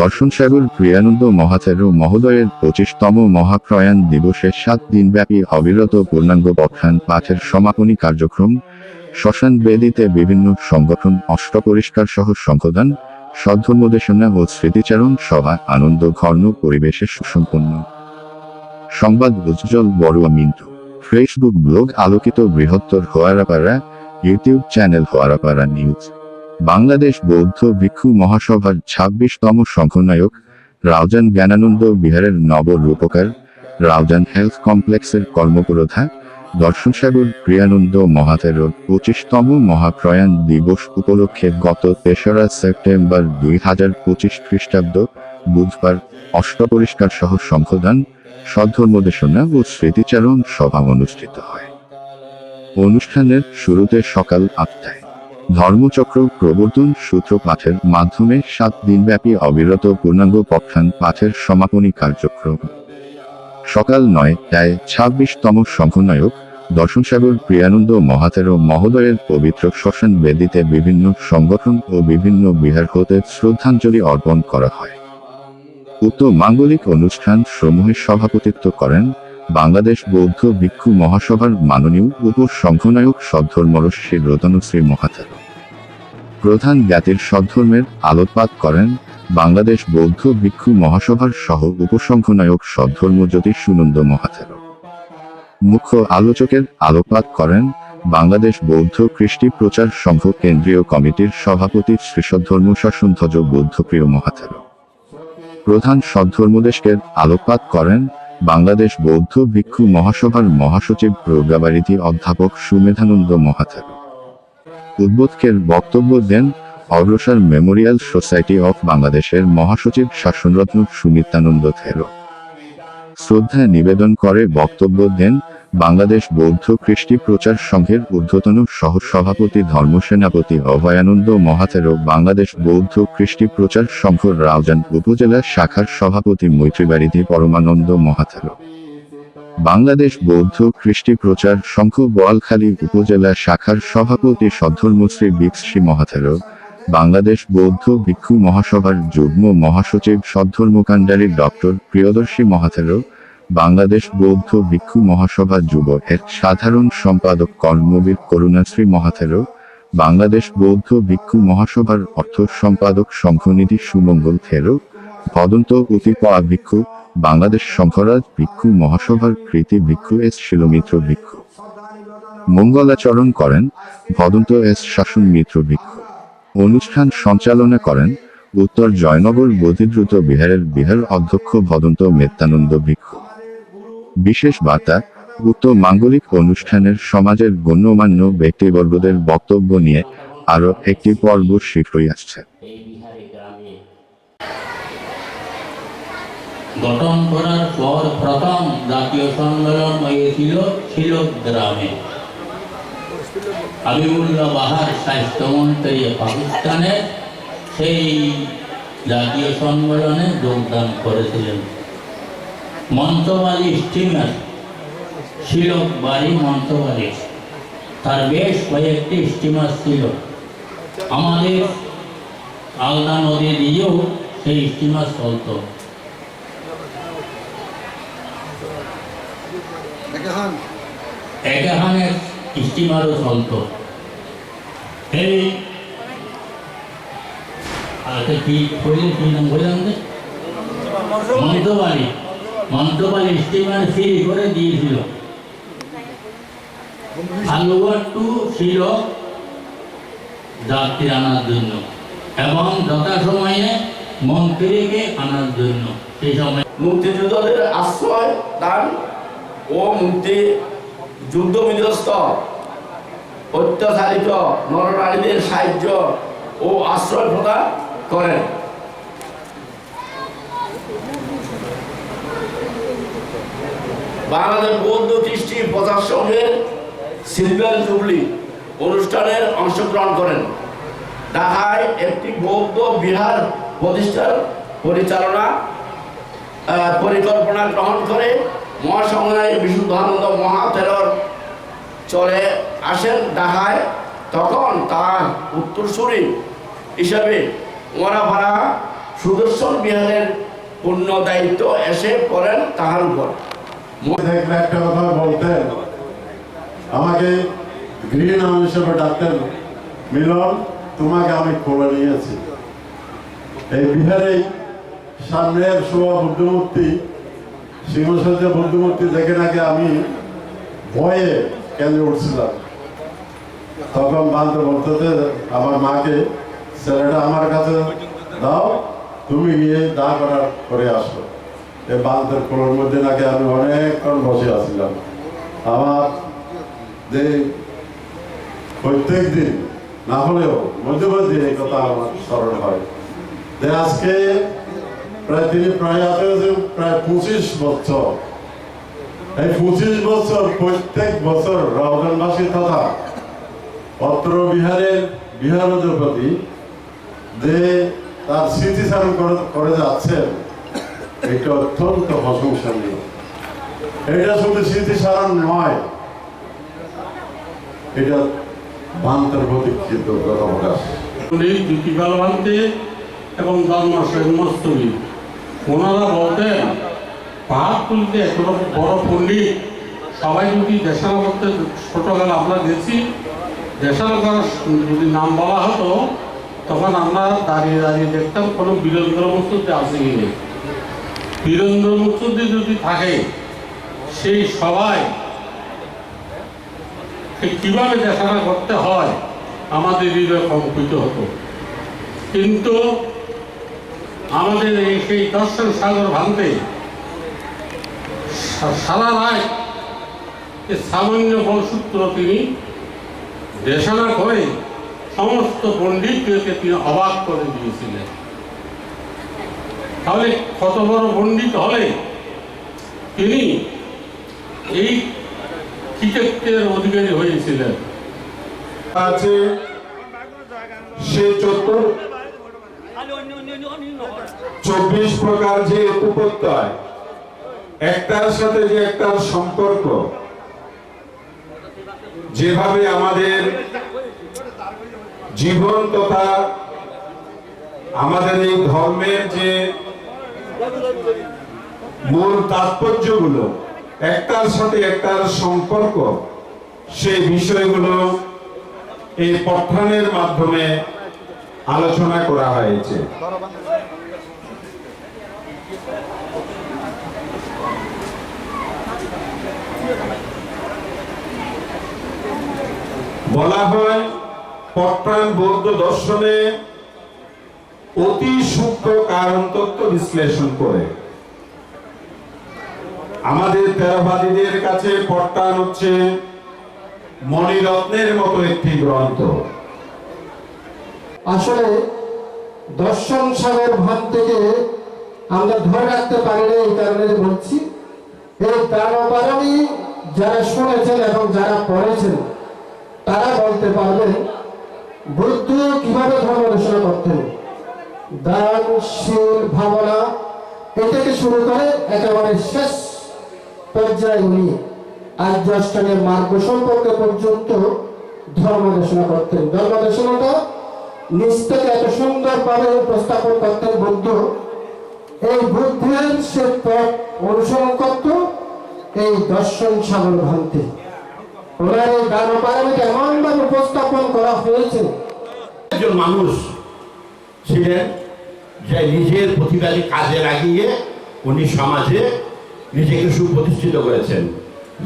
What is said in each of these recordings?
দর্শন সাগর প্রিয়ানন্দ মহাচার্য মহোদয়ের পঁচিশতম মহাপ্রয়াণ দিবসের সাত দিনব্যাপী অবিরত পূর্ণাঙ্গ পক্ষান পাঠের সমাপনী কার্যক্রম, শ্মশান বেদিতে বিভিন্ন সংগঠন অষ্টপরিষ্কার সহ সংশোধন সদ্ধর্মদেশনা ও স্মৃতিচারণ সভা, আনন্দ ঘর্ণ পরিবেশে সুসম্পন্ন। সংবাদ উজ্জ্বল বড়ুয়া মিন্টু। ফেসবুক ব্লগ আলোকিত বৃহত্তর Hoarapara, YouTube channel Hoarapara news. Bangladesh বৌদ্ধ ভিক্ষু মহাসভার ছাব্বিশতম সংঘনায়ক রাউজান জ্ঞানানন্দ বিহারের নবরূপকার, রাউজান হেলথ কমপ্লেক্সের কর্মপুরোধা দর্শনসাগর প্রিয়ানন্দ মহাতেরর পঁচিশতম মহাপ্রয়াণ দিবস উপলক্ষে গত তেসরা সেপ্টেম্বর দুই হাজার পঁচিশ খ্রিস্টাব্দ বুধবার অষ্টপরিষ্কার সহ সংশোধন সদ্ধর্মদেশনা ও স্মৃতিচারণ সভা অনুষ্ঠিত হয়। অনুষ্ঠানের শুরুতে সকাল আটটায় ধর্মচক্র প্রবর্তন সূত্র পাঠের মাধ্যমে সাত দিনব্যাপী অবিরত পূর্ণাঙ্গ পক্ষান পাঠের সমাপনী কার্যক্রম। সকাল নয়টায় ছাব্বিশতম সংঘনায়ক দর্শনসাগর প্রিয়ানন্দ মহাতেরো মহোদয়ের পবিত্র শ্মশান বেদিতে বিভিন্ন সংগঠন ও বিভিন্ন বিহার হতে শ্রদ্ধাঞ্জলি অর্পণ করা হয়। উক্ত মাঙ্গলিক অনুষ্ঠান সমূহের সভাপতিত্ব করেন বাংলাদেশ বৌদ্ধ ভিক্ষু মহাসভার মাননীয় উপ সংঘনায়ক সদ্ধর্মরশ্রী রতনশ্রী মহাতেরো। প্রধান জ্ঞাতির সদ্ধর্মের আলোকপাত করেন বাংলাদেশ বৌদ্ধ ভিক্ষু মহাসভার সহ উপসংঘনায়ক সদ্ধর্মজ্যোতি সুনন্দ মহাথের মুখ্য আলোচকের আলোকপাত করেন বাংলাদেশ বৌদ্ধ কৃষ্টি প্রচার সংঘ কেন্দ্রীয় কমিটির সভাপতি শ্রীসদ্ধর্ম শাসনধ্বজ বৌদ্ধপ্রিয় মহাথের প্রধান সদ্ধর্মদেশকের আলোকপাত করেন বাংলাদেশ বৌদ্ধ ভিক্ষু মহাসভার মহাসচিব প্রজ্ঞাবারিধি অধ্যাপক সুমেধানন্দ মহাতেরো। উদ্বোধকের বক্তব্য দেন অগ্রসর মেমোরিয়াল সোসাইটি অফ বাংলাদেশের মহাসচিব শাসনরত্ন সুমিতানন্দ থেরো। শ্রদ্ধা নিবেদন করে বক্তব্য দেন বাংলাদেশ বৌদ্ধ কৃষ্টি প্রচার সংঘের ঊর্ধ্বতন সহ সভাপতি ধর্মসেনাপতি অভয়ানন্দ মহাতেরো বাংলাদেশ বৌদ্ধ কৃষ্টি প্রচার সংঘ রাউজান উপজেলা শাখার সভাপতি মৈত্রীবারিধি পরমানন্দ মহাতেরো বাংলাদেশ বৌদ্ধ কৃষ্টি প্রচার সংঘ বোয়ালখালী উপজেলা শাখার সভাপতি সদ্ধর্মশ্রী বিক্সি মহাথেরো বাংলাদেশ বৌদ্ধ ভিক্ষু মহাসভার যুগ্ম মহাসচিব সদ্ধর্মকাণ্ডারী ডক্টর প্রিয়দর্শী মহাথেরো বাংলাদেশ বৌদ্ধ ভিক্ষু মহাসভা যুব এর সাধারণ সম্পাদক কর্মবীর করুণাশ্রী মহাথেরো বাংলাদেশ বৌদ্ধ ভিক্ষু মহাসভার অর্থ সম্পাদক সংঘনিধি সুমঙ্গল থেরো ভদন্ত অতিপা ভিক্ষু বাংলাদেশ শঙ্করাজ ভিক্ষু মহাসভার কৃতি ভিক্ষু এস শিলমিত্র ভিক্ষু। মঙ্গলাচরণ করেন, ভদন্ত এস শাসন মিত্র ভিক্ষু। অনুষ্ঠান সঞ্চালনা করেন, উত্তর জয়নগর বোধিদ্রুত বিহারের বিহার অধ্যক্ষ ভদন্ত মেত্তানন্দ ভিক্ষু। বিশেষ বার্তা, উক্ত মাঙ্গলিক অনুষ্ঠানের সমাজের গণ্যমান্য ব্যক্তিবর্গদের বক্তব্য নিয়ে আরও একটি পর্ব শীঘ্রই আসছে এই বিহারে গ্রামে গঠন করার পর প্রথম জাতীয় সম্মেলন হয়েছিল ছিল গ্রামে। হাবিবুল্লাহ বাহার স্বাস্থ্যমন্ত্রী পাকিস্তানে সেই জাতীয় সম্মেলনে যোগদান করেছিলেন। মন্তবালি স্টিমার শিলক বাড়ি মন্তবালি তার বেশ কয়েকটি স্টিমার ছিল। আমাদের আলদা নদী দিয়েও সেই স্টিমার চলত। এখানে স্টিমারও চলত এই আর কি বললেন কি নাম বললাম যে মন্তবাড়ি মন্তবাড়ি স্টিমার ফ্রি করে দিয়েছিল। হালুয়ার ছিল যাত্রী আনার জন্য এবং যথাসময়ে মন্ত্রীকে আনার জন্য। সেই সময় মুক্তিযোদ্ধাদের আশ্রয় দান ও মুক্তি যুদ্ধ বিধ্বস্ত অত্যাচারিত নরনারীদের সাহায্য ও আশ্রয় প্রদান করেন। বাংলাদেশ বৌদ্ধ কৃষ্টি প্রচার সংঘের সিলভার জুবলি অনুষ্ঠানের অংশগ্রহণ করেন। ঢাকায় একটি বৌদ্ধ বিহার প্রতিষ্ঠার পরিচালনা পরিকল্পনা গ্রহণ করে মহাসংগ্রামী বিশুদ্ধানন্দ মহাতেরর চলে আসেন ঢাকায় তখন তার উত্তরসূরি হিসাবে ওরাপাড়া সুদর্শন বিহারের পূর্ণ দায়িত্ব এসে পড়েন তাহার উপর। দেখলে একটা কথা বলতেন, আমাকে গৃহ নাম হিসেবে ডাকতেন, মিলন, তোমাকে আমি কোলে নিয়েছি। এই বিহারে সামনের শোয়া বুদ্ধমূর্তি সিংহসজ্জা বুদ্ধমূর্তি দেখে নাকি আমি ভয়ে কেঁদে উঠছিলাম। তখন বান্ধব বলতে আমার মাকে, ছেলেটা আমার কাছে দাও, তুমি গিয়ে দা করার করে আসো। এই বান্ধের কোলোর মধ্যে নাকি আমি অনেকক্ষণ বসে আছিলাম। আমার যে প্রত্যেক দিন না হলেও মধ্যে মধ্যে এই কথা আমার স্মরণ হয়। যে আজকে প্রায় তিনি প্রায় আছে প্রায় পঁচিশ বছর। এই পঁচিশ বছর, প্রত্যেক বছর রমজানবাসী তথা পত্র বিহারের বিহারদের প্রতি যে তার স্মৃতিচারণ করে- যাচ্ছেন, এটা অত্যন্ত প্রশংসনীয়। এটা শুধু স্মৃতিচারণ নয়, এটা বান্তর প্রতি কৃতজ্ঞতা প্রকাশ। ভান্তে এবং ধর্মসেন মস্তবী ওনারা বলতেন পাহাড় তুলতে এত বড় পণ্ডিত, সবাই যদি দেশালা করতে ছোটবেলা আমরা গেছি দেশালা করার যদি নাম বলা হতো, তখন আমরা দাঁড়িয়ে দাঁড়িয়ে দেখতাম কোনো বীরেন্দ্র মুস্তুদি আছে কি নেই বীরেন্দ্র মুস্তুদি যদি থাকে, সেই সবাই কীভাবে দেখাশোনা করতে হয়, আমাদের হৃদয় কম্পিত হতো। কিন্তু আমাদের এই সেই দর্শন সাগর ভাঙতে সারা রায় সামান্য বলসূত্র তিনি দেশনা করে সমস্ত পণ্ডিতদেরকে তিনি অবাক করে দিয়েছিলেন। তাহলে কত বড় পণ্ডিত হলে তিনি এই কৃতিত্বের অধিকারী হয়েছিলেন। আছে সে চতুর চব্বিশ প্রকার যে উপত্যয় একটার সাথে যে একটার সম্পর্ক, যেভাবে আমাদের জীবন তথা আমাদের এই ধর্মের যে মূল তাৎপর্যগুলো, একটার সাথে একটার সম্পর্ক, সেই বিষয়গুলো এই পঠানের মাধ্যমে আলোচনা করা হয়েছে। বলা হয়, পট্টান বৌদ্ধ দর্শনে অতি সূক্ষ্ম কারণ তত্ত্ব বিশ্লেষণ করে। আমাদের তেরোবাদীদের কাছে পট্টান হচ্ছে মণিরত্নের মতো একটি গ্রন্থ। আসলে দর্শন সাগর ভাব থেকে আমরা ধরে রাখতে পারি না এই কারণে বলছি। এই দানবারণী যারা শুনেছেন এবং যারা পড়েছেন, তারা বলতে পারবেন, বুদ্ধ কীভাবে ধর্ম ঘোষণা করতেন? দান শীল ভাবনা, এটাকে শুরু করে একেবারে শেষ পর্যায়ে উনি আর্য অষ্টাঙ্গের মার্গ সম্পর্কে পর্যন্ত ধর্ম ঘোষণা করতেন। ধর্ম ঘোষণাটা নিজ থেকে এত সুন্দরভাবে উপস্থাপন করতেন বুদ্ধ এই বুদ্ধের সে পথ অনুসরণ করত, এই দর্শন সাগর ভান্তি ওনার এই দান পারমিকে এমনভাবে উপস্থাপন করা হয়েছে। একজন মানুষ ছিলেন যে নিজের প্রতিভাকে কাজে লাগিয়ে উনি সমাজে নিজেকে সুপ্রতিষ্ঠিত করেছেন।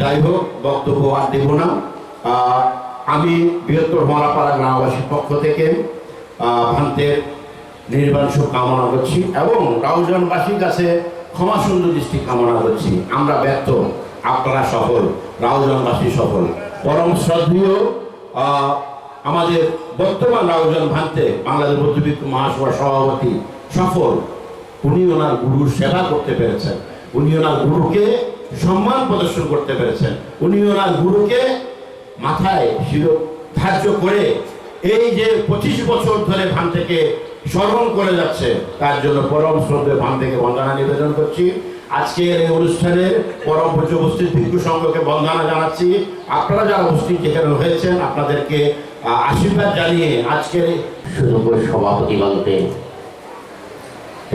যাই হোক, বক্তব্য আর দেব না। আমি বৃহত্তর মরাপাড়া গ্রামবাসীর পক্ষ থেকে ভান্তের নির্বাণ কামনা করছি এবং রাউজানবাসীর কাছে ক্ষমা সুন্দর দৃষ্টি কামনা করছি। আমরা ব্যর্থ, আপনারা সফল, রাউজানবাসী সফল। পরম শ্রদ্ধেয় আমাদের বর্তমান রাউজান ভান্তে বাংলাদেশ বৌদ্ধবিক মহাসভার সভাপতি সফল। উনি ওনার গুরুর সেবা করতে পেরেছেন। উনি ওনার গুরুকে সম্মান প্রদর্শন করতে পেরেছেন। উনি ওনার গুরুকে মাথায় শির ধার্য করে এই যে পঁচিশ বছর ধরে ভান থেকে স্মরণ করে যাচ্ছে, তার জন্য পরম শ্রদ্ধে ভান থেকে বন্দনা নিবেদন করছি। আজকের এই অনুষ্ঠানে পরম পূজ্য উপস্থিত ভিক্ষু সংঘকে বন্দনা জানাচ্ছি। আপনারা যারা উপস্থিত যেখানে হয়েছেন আপনাদেরকে আশীর্বাদ জানিয়ে আজকের সুযোগ্য সভাপতি বলতে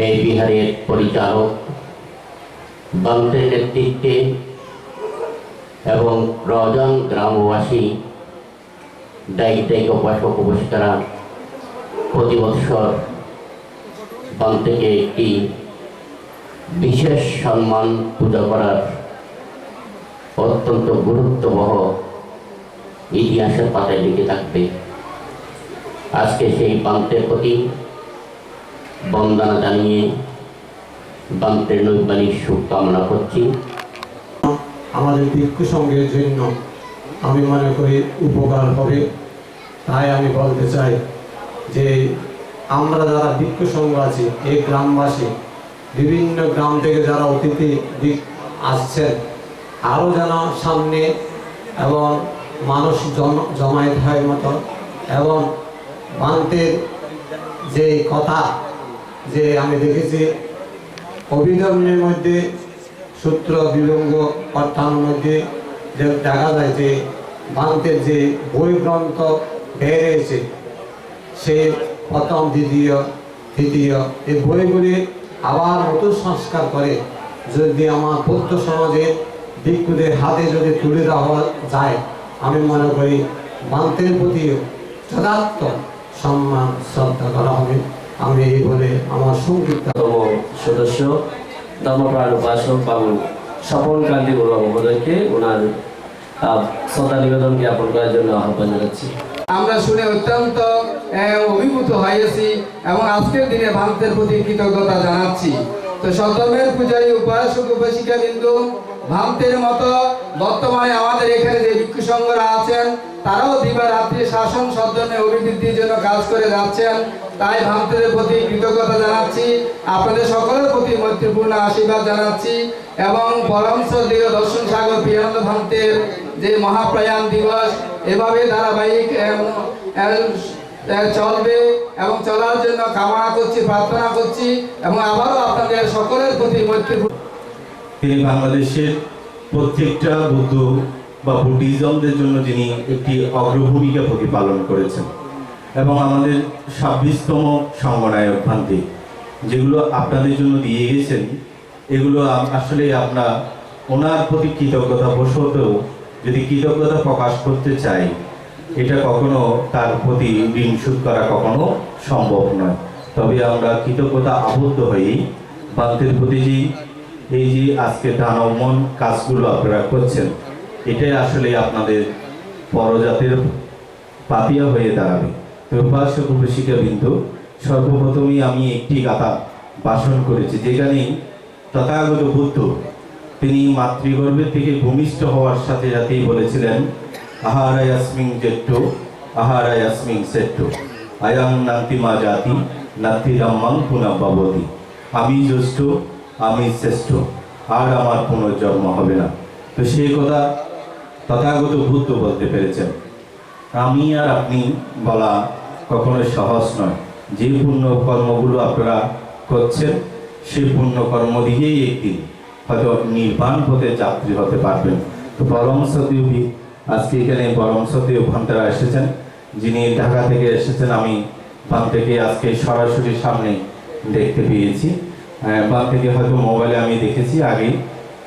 এই বিহারের পরিচালক বান্তের নেতৃত্বে এবং রজন গ্রামবাসী দায়িক উপাসক উপাসিকারা প্রতি বৎসর বান্তেকে একটি বিশেষ সম্মান পূজা করার অত্যন্ত গুরুত্ববহ ইতিহাসের পাতায় লিখে থাকবে। আজকে সেই বান্তের প্রতি বন্দনা জানিয়ে বান্তের নৈবানিক শুভ কামনা করছি। আমাদের ভিক্ষু সঙ্গের জন্য আমি মনে করি উপকার হবে। তাই আমি বলতে চাই যে আমরা যারা ভিক্ষু সংঘ আছি, এই গ্রামবাসী, বিভিন্ন গ্রাম থেকে যারা অতিথি দিক আসছেন আরও যেন সামনে এবং মানুষ জমায়েত হয় মতো এবং বান্তের যে কথা যে আমি দেখেছি অভিধর্মের মধ্যে সূত্র বিলঙ্গ অর্থায়নের মধ্যে দেখা যায় যে বান্তের যে বই গ্রন্থ বের হয়েছে, সে প্রথম, দ্বিতীয়, তৃতীয়, এই বইগুলি আবার নতুন সংস্কার করে যদি আমার বৌদ্ধ সমাজের ভিক্ষুদের হাতে যদি তুলে দেওয়া যায়। আমি মনে করি বান্তের প্রতিও যথার্থ সম্মান, শ্রদ্ধা করা হবে। আমি এই বলে আমার সংক্ষিপ্ত সদস্য, ধর্মপ্রাণ উপাসক বাবু স্বপন কান্তি মহোদয়কে ওনার শ্রদ্ধা নিবেদন জ্ঞাপন করার জন্য আহ্বান জানাচ্ছি। আমরা শুনে অত্যন্ত অভিভূত হয়েছি এবং আজকের দিনে ভারতের প্রতি কৃতজ্ঞতা জানাচ্ছি। তো সদমের পূজারী উপাসক উপাসিকা বিন্দু ভারতের মতো বর্তমানে আমাদের এখানে যে ভিক্ষু সংঘরা আছেন তারাও দিবা রাত্রি শাসন সদনের অভিবৃদ্ধির জন্য কাজ করে যাচ্ছেন। তাই ভারতের প্রতি কৃতজ্ঞতা জানাচ্ছি। আপনাদের সকলের প্রতি মৈত্রীপূর্ণ আশীর্বাদ জানাচ্ছি এবং পরম শ্রদ্ধেয় দর্শন সাগর প্রিয়ানন্দ ভান্তের যে মহাপ্রয়াণ দিবস, এভাবে ধারাবাহিক চলবে এবং চলার জন্য কামনা করছি, প্রার্থনা করছি এবং আবারও আপনাদের সকলের প্রতি মৈত্রীপূর্ণ বাংলাদেশের প্রত্যেকটা বৌদ্ধ বা বুদ্ধিজমদের জন্য যিনি একটি অগ্রভূমিকা প্রতিপালন করেছেন। এবং আমাদের ছাব্বিশতম সংগনায়ক ভান্তি, যেগুলো আপনাদের জন্য দিয়ে গেছেন, এগুলো আসলে আমরা ওনার প্রতি কৃতজ্ঞতা বশতেও যদি কৃতজ্ঞতা প্রকাশ করতে চাই, এটা কখনো তার প্রতি ঋণ শোধ করা কখনো সম্ভব নয়। তবে আমরা কৃতজ্ঞতা আবদ্ধ হয়েই বান্তের প্রতি এই যে আজকে দানবমন কাজগুলো আপনারা করছেন এটাই আসলে আপনাদের পরজাতের পাতিয়া হয়ে দাঁড়াবে। তো উপশিকা বিন্দু, সর্বপ্রথমেই আমি একটি গাথা ভাষণ করেছি, যেখানে তথাগত বুদ্ধ, তিনি মাতৃগর্ভের থেকে ভূমিষ্ঠ হওয়ার সাথে সাথেই বলেছিলেন আহারায়াসমিং জেট্টো আহারায়াসমিং সেট্টো, আয়াং নান্তিমা জাতি নাতিরাম্মাং পুনঃভবতি আমি জ্যেষ্ঠ, আমি শ্রেষ্ঠ, আর আমার পুনর্জন্ম হবে না। তো সেই কথা তথাগত বুদ্ধ বলতে পেরেছেন। আমি আর আপনি বলা কখনো সহজ নয়। যে পুণ্য কর্মগুলো আপনারা করছেন সেই পুণ্য কর্ম দিয়েই একদিন হয়তো নির্বাণ পথে যাত্রী হতে পারবেন। তো পরম সতীয় আজকে এখানে পরম সতীয় ভান্তারা এসেছেন। যিনি ঢাকা থেকে এসেছেন, আমি বান থেকে আজকে সরাসরি সামনে দেখতে পেয়েছি। বান থেকে হয়তো মোবাইলে আমি দেখেছি আগে